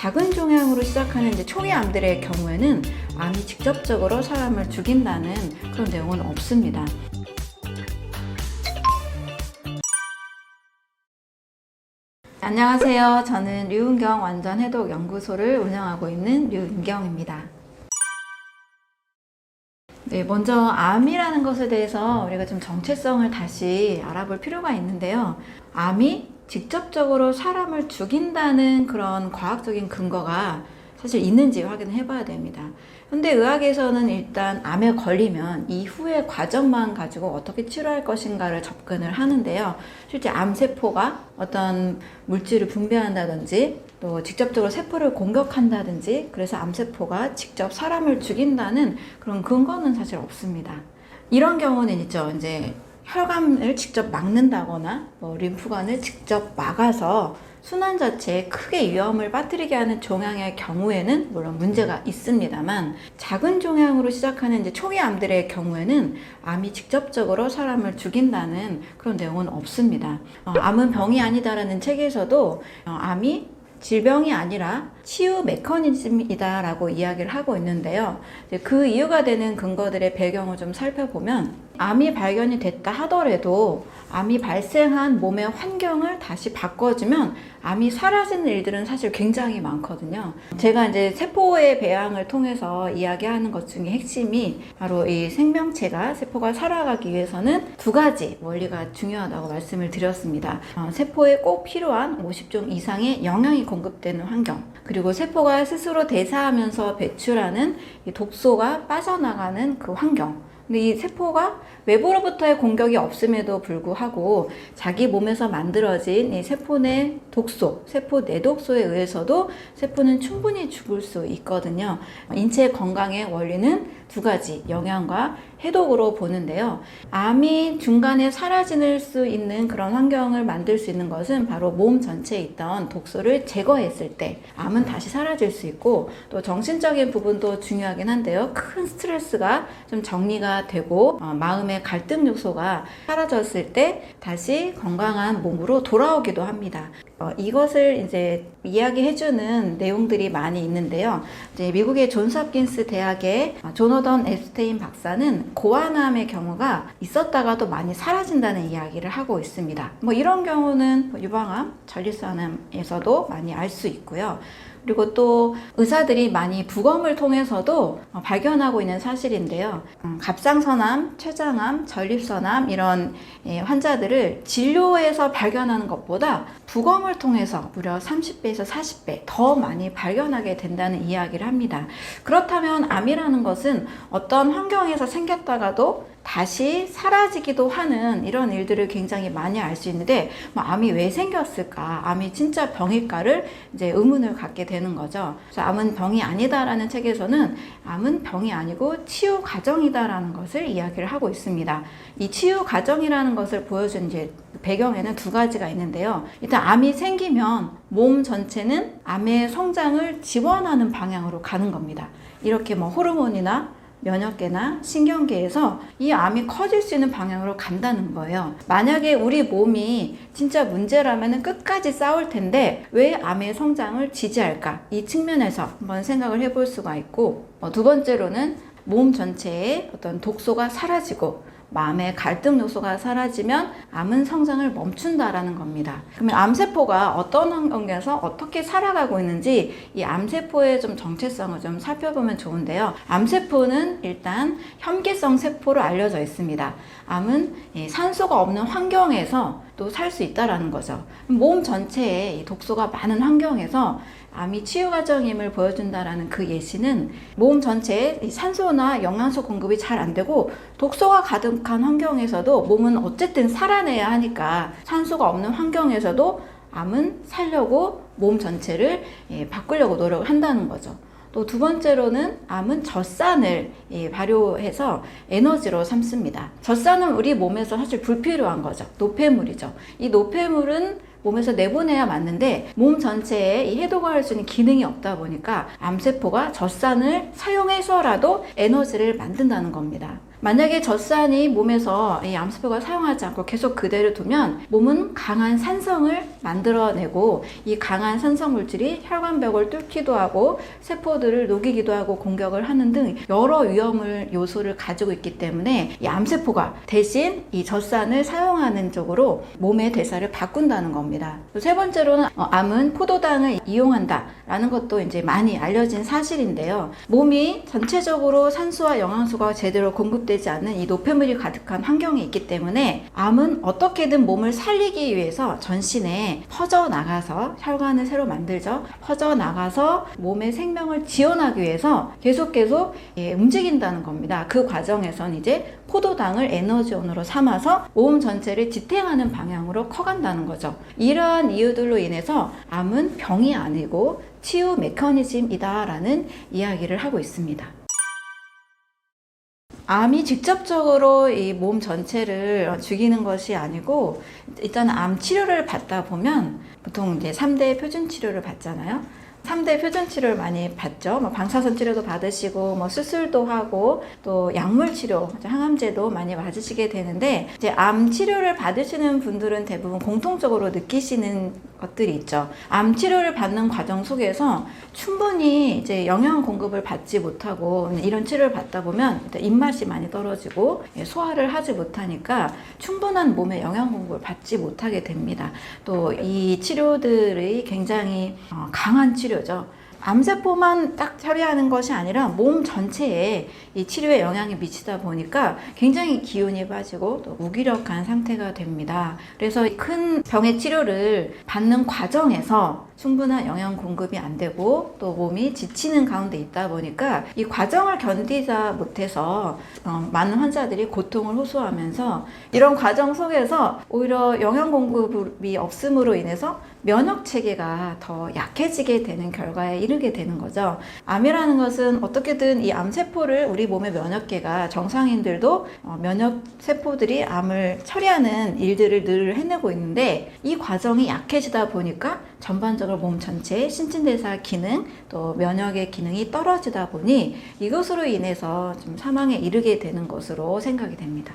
작은 종양으로 시작하는 이제 초기 암들의 경우에는 암이 직접적으로 사람을 죽인다는 그런 내용은 없습니다. 안녕하세요. 저는 류은경 완전 해독 연구소를 운영하고 있는 류은경입니다. 네, 먼저 암이라는 것에 대해서 우리가 좀 정체성을 다시 알아볼 필요가 있는데요. 암이 직접적으로 사람을 죽인다는 그런 과학적인 근거가 사실 있는지 확인해 봐야 됩니다. 현대 의학에서는 일단 암에 걸리면 이후의 과정만 가지고 어떻게 치료할 것인가를 접근을 하는데요. 실제 암세포가 어떤 물질을 분비한다든지 또 직접적으로 세포를 공격한다든지 그래서 암세포가 직접 사람을 죽인다는 그런 근거는 사실 없습니다. 이런 경우는 있죠. 이제 혈관을 직접 막는다거나 뭐 림프관을 직접 막아서 순환 자체에 크게 위험을 빠뜨리게 하는 종양의 경우에는 물론 문제가 있습니다만 작은 종양으로 시작하는 이제 초기 암들의 경우에는 암이 직접적으로 사람을 죽인다는 그런 내용은 없습니다. 어, 암은 병이 아니다라는 책에서도 어, 암이 질병이 아니라 치유 메커니즘이다라고 이야기를 하고 있는데요. 그 이유가 되는 근거들의 배경을 좀 살펴보면 암이 발견이 됐다 하더라도 암이 발생한 몸의 환경을 다시 바꿔주면 암이 사라지는 일들은 사실 굉장히 많거든요. 제가 이제 세포의 배양을 통해서 이야기하는 것 중에 핵심이 바로 이 생명체가 세포가 살아가기 위해서는 두 가지 원리가 중요하다고 말씀을 드렸습니다. 어, 세포에 꼭 필요한 50종 이상의 영양이 공급되는 환경, 그리고 세포가 스스로 대사하면서 배출하는 이 독소가 빠져나가는 그 환경, 근데 이 세포가 외부로부터의 공격이 없음에도 불구하고 자기 몸에서 만들어진 이 세포 내 독소, 세포 내독소에 의해서도 세포는 충분히 죽을 수 있거든요. 인체 건강의 원리는 두 가지 영양과 해독으로 보는데요. 암이 중간에 사라질 수 있는 그런 환경을 만들 수 있는 것은 바로 몸 전체에 있던 독소를 제거했을 때 암은 다시 사라질 수 있고 또 정신적인 부분도 중요하긴 한데요. 큰 스트레스가 좀 정리가 되고 어, 마음의 갈등 요소가 사라졌을 때 다시 건강한 몸으로 돌아오기도 합니다. 어, 이것을 이제 이야기해주는 내용들이 많이 있는데요. 이제 미국의 존스홉킨스 대학의 조너던 앱스테인 박사는 고환암의 경우가 있었다가도 많이 사라진다는 이야기를 하고 있습니다. 뭐 이런 경우는 유방암, 전립선암에서도 많이 알 수 있고요. 그리고 또 의사들이 많이 부검을 통해서도 어, 발견하고 있는 사실인데요. 음, 갑상선암, 췌장암, 전립선암 이런 예, 환자들을 진료에서 발견하는 것보다 부검을 통해서 무려 30배에서 40배 더 많이 발견하게 된다는 이야기를 합니다. 그렇다면 암이라는 것은 어떤 환경에서 생겼다가도 다시 사라지기도 하는 이런 일들을 굉장히 많이 알 수 있는데 뭐 암이 왜 생겼을까? 암이 진짜 병일까를 이제 의문을 갖게 되는 거죠. 그래서 암은 병이 아니다라는 책에서는 암은 병이 아니고 치유 과정이다라는 것을 이야기를 하고 있습니다. 이 치유 과정이라는 것을 보여준 이제 배경에는 두 가지가 있는데요. 일단 암이 생기면 몸 전체는 암의 성장을 지원하는 방향으로 가는 겁니다. 이렇게 뭐 호르몬이나 면역계나 신경계에서 이 암이 커질 수 있는 방향으로 간다는 거예요. 만약에 우리 몸이 진짜 문제라면 끝까지 싸울 텐데 왜 암의 성장을 지지할까? 이 측면에서 한번 생각을 해볼 수가 있고 어, 두 번째로는 몸 전체에 어떤 독소가 사라지고 마음의 갈등 요소가 사라지면 암은 성장을 멈춘다라는 겁니다. 그러면 암세포가 어떤 환경에서 어떻게 살아가고 있는지 이 암세포의 좀 정체성을 좀 살펴보면 좋은데요. 암세포는 일단 혐기성 세포로 알려져 있습니다. 암은 산소가 없는 환경에서 또 살 수 있다라는 거죠. 몸 전체에 독소가 많은 환경에서 암이 치유 과정임을 보여준다라는 그 예시는 몸 전체에 산소나 영양소 공급이 잘 안 되고 독소가 가득한 환경에서도 몸은 어쨌든 살아내야 하니까 산소가 없는 환경에서도 암은 살려고 몸 전체를 예, 바꾸려고 노력을 한다는 거죠. 또 두 번째로는 암은 젖산을 예, 발효해서 에너지로 삼습니다. 젖산은 우리 몸에서 사실 불필요한 거죠. 노폐물이죠. 이 노폐물은 몸에서 내보내야 맞는데 몸 전체에 이 해독을 할 수 있는 기능이 없다 보니까 암세포가 젖산을 사용해서라도 에너지를 만든다는 겁니다. 만약에 젖산이 몸에서 이 암세포가 사용하지 않고 계속 그대로 두면 몸은 강한 산성을 만들어내고 이 강한 산성 물질이 혈관벽을 뚫기도 하고 세포들을 녹이기도 하고 공격을 하는 등 여러 위험을 요소를 가지고 있기 때문에 이 암세포가 대신 이 젖산을 사용하는 쪽으로 몸의 대사를 바꾼다는 겁니다. 또세 번째로는 어, 암은 포도당을 이용한다라는 것도 이제 많이 알려진 사실인데요. 몸이 전체적으로 산소와 영양소가 제대로 공급 되지 않는 이 노폐물이 가득한 환경에 있기 때문에 암은 어떻게든 몸을 살리기 위해서 전신에 퍼져 나가서 혈관을 새로 만들죠. 퍼져 나가서 몸의 생명을 지원하기 위해서 계속 계속 예, 움직인다는 겁니다. 그 과정에선 이제 포도당을 에너지원으로 삼아서 몸 전체를 지탱하는 방향으로 커간다는 거죠. 이러한 이유들로 인해서 암은 병이 아니고 치유 메커니즘이다라는 이야기를 하고 있습니다. 암이 직접적으로 이 몸 전체를 죽이는 것이 아니고 일단 암 치료를 받다 보면 보통 이제 3대 표준 치료를 받잖아요. 3대 표준 치료를 많이 받죠. 뭐 방사선 치료도 받으시고 뭐 수술도 하고 또 약물 치료, 항암제도 많이 맞으시게 되는데 이제 암 치료를 받으시는 분들은 대부분 공통적으로 느끼시는 것들이 있죠. 암 치료를 받는 과정 속에서 충분히 이제 영양 공급을 받지 못하고 이런 치료를 받다 보면 입맛이 많이 떨어지고 예, 소화를 하지 못하니까 충분한 몸의 영양 공급을 받지 못하게 됩니다. 또 이 치료들이 굉장히 어, 강한 치료죠. 암세포만 딱 처리하는 것이 아니라 몸 전체에 이 치료에 영향이 미치다 보니까 굉장히 기운이 빠지고 또 무기력한 상태가 됩니다. 그래서 큰 병의 치료를 받는 과정에서 충분한 영양 공급이 안 되고 또 몸이 지치는 가운데 있다 보니까 이 과정을 견디다 못해서 어, 많은 환자들이 고통을 호소하면서 이런 과정 속에서 오히려 영양 공급이 없음으로 인해서 면역 체계가 더 약해지게 되는 결과에 이르게 되는 거죠. 암이라는 것은 어떻게든 이 암세포를 우리 몸의 면역계가 정상인들도 어, 면역 세포들이 암을 처리하는 일들을 늘 해내고 있는데 이 과정이 약해지다 보니까 전반적으로 몸 전체의 신진대사 기능 또 면역의 기능이 떨어지다 보니 이것으로 인해서 좀 사망에 이르게 되는 것으로 생각이 됩니다.